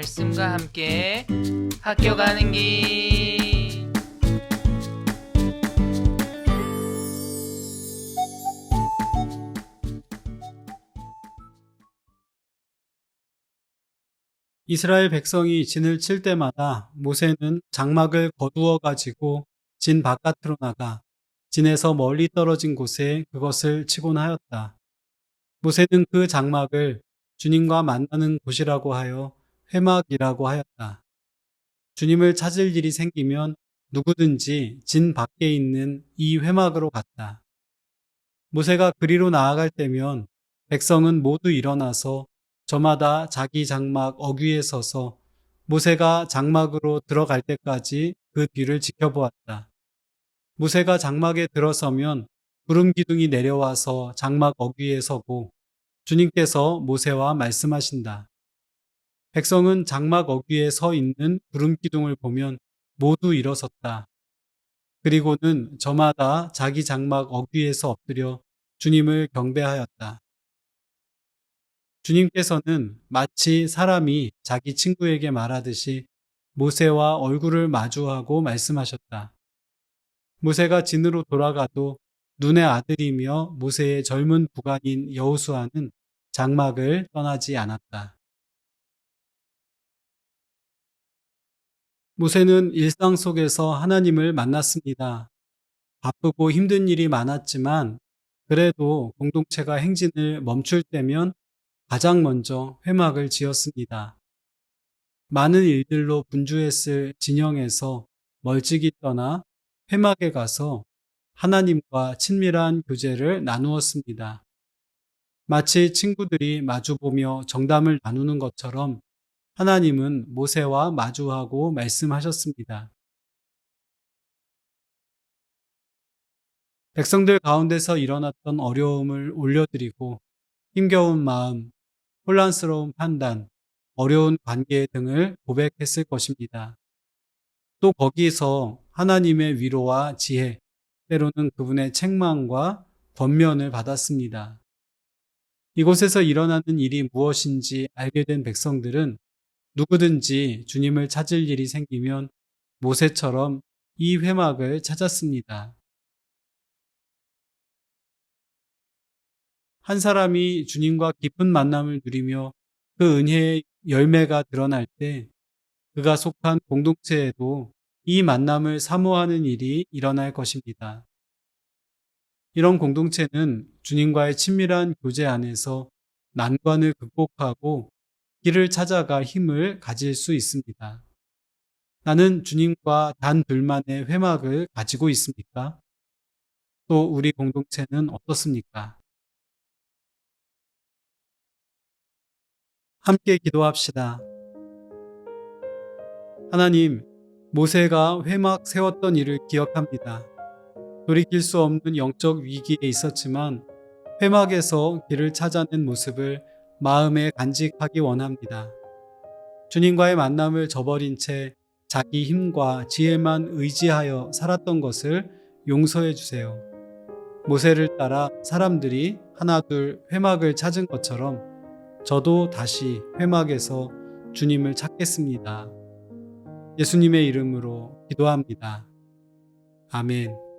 말씀과 함께 학교 가는 길. 이스라엘 백성이 진을 칠 때마다 모세는 장막을 거두어 가지고 진 바깥으로 나가 진에서 멀리 떨어진 곳에 그것을 치곤 하였다. 모세는 그 장막을 주님과 만나는 곳이라고 하여 회막이라고 하였다. 주님을 찾을 일이 생기면 누구든지 진 밖에 있는 이 회막으로 갔다. 모세가 그리로 나아갈 때면 백성은 모두 일어나서 저마다 자기 장막 어귀에 서서 모세가 장막으로 들어갈 때까지 그 뒤를 지켜보았다. 모세가 장막에 들어서면 구름 기둥이 내려와서 장막 어귀에 서고 주님께서 모세와 말씀하신다. 백성은 장막 어귀에 서 있는 구름 기둥을 보면 모두 일어섰다. 그리고는 저마다 자기 장막 어귀에서 엎드려 주님을 경배하였다. 주님께서는 마치 사람이 자기 친구에게 말하듯이 모세와 얼굴을 마주하고 말씀하셨다. 모세가 진으로 돌아가도 눈의 아들이며 모세의 젊은 부관인 여호수아는 장막을 떠나지 않았다. 모세는 일상 속에서 하나님을 만났습니다. 바쁘고 힘든 일이 많았지만 그래도 공동체가 행진을 멈출 때면 가장 먼저 회막을 지었습니다. 많은 일들로 분주했을 진영에서 멀찍이 떠나 회막에 가서 하나님과 친밀한 교제를 나누었습니다. 마치 친구들이 마주보며 정담을 나누는 것처럼 하나님은 모세와 마주하고 말씀하셨습니다. 백성들 가운데서 일어났던 어려움을 올려드리고 힘겨운 마음, 혼란스러운 판단, 어려운 관계 등을 고백했을 것입니다. 또 거기서 하나님의 위로와 지혜, 때로는 그분의 책망과 권면을 받았습니다. 이곳에서 일어나는 일이 무엇인지 알게 된 백성들은 누구든지 주님을 찾을 일이 생기면 모세처럼 이 회막을 찾았습니다. 한 사람이 주님과 깊은 만남을 누리며 그 은혜의 열매가 드러날 때 그가 속한 공동체에도 이 만남을 사모하는 일이 일어날 것입니다. 이런 공동체는 주님과의 친밀한 교제 안에서 난관을 극복하고 길을 찾아가 힘을 가질 수 있습니다. 나는 주님과 단 둘만의 회막을 가지고 있습니까? 또 우리 공동체는 어떻습니까? 함께 기도합시다. 하나님, 모세가 회막 세웠던 일을 기억합니다. 돌이킬 수 없는 영적 위기에 있었지만 회막에서 길을 찾아낸 모습을 마음에 간직하기 원합니다. 주님과의 만남을 저버린 채 자기 힘과 지혜만 의지하여 살았던 것을 용서해 주세요. 모세를 따라 사람들이 하나둘 회막을 찾은 것처럼 저도 다시 회막에서 주님을 찾겠습니다. 예수님의 이름으로 기도합니다. 아멘.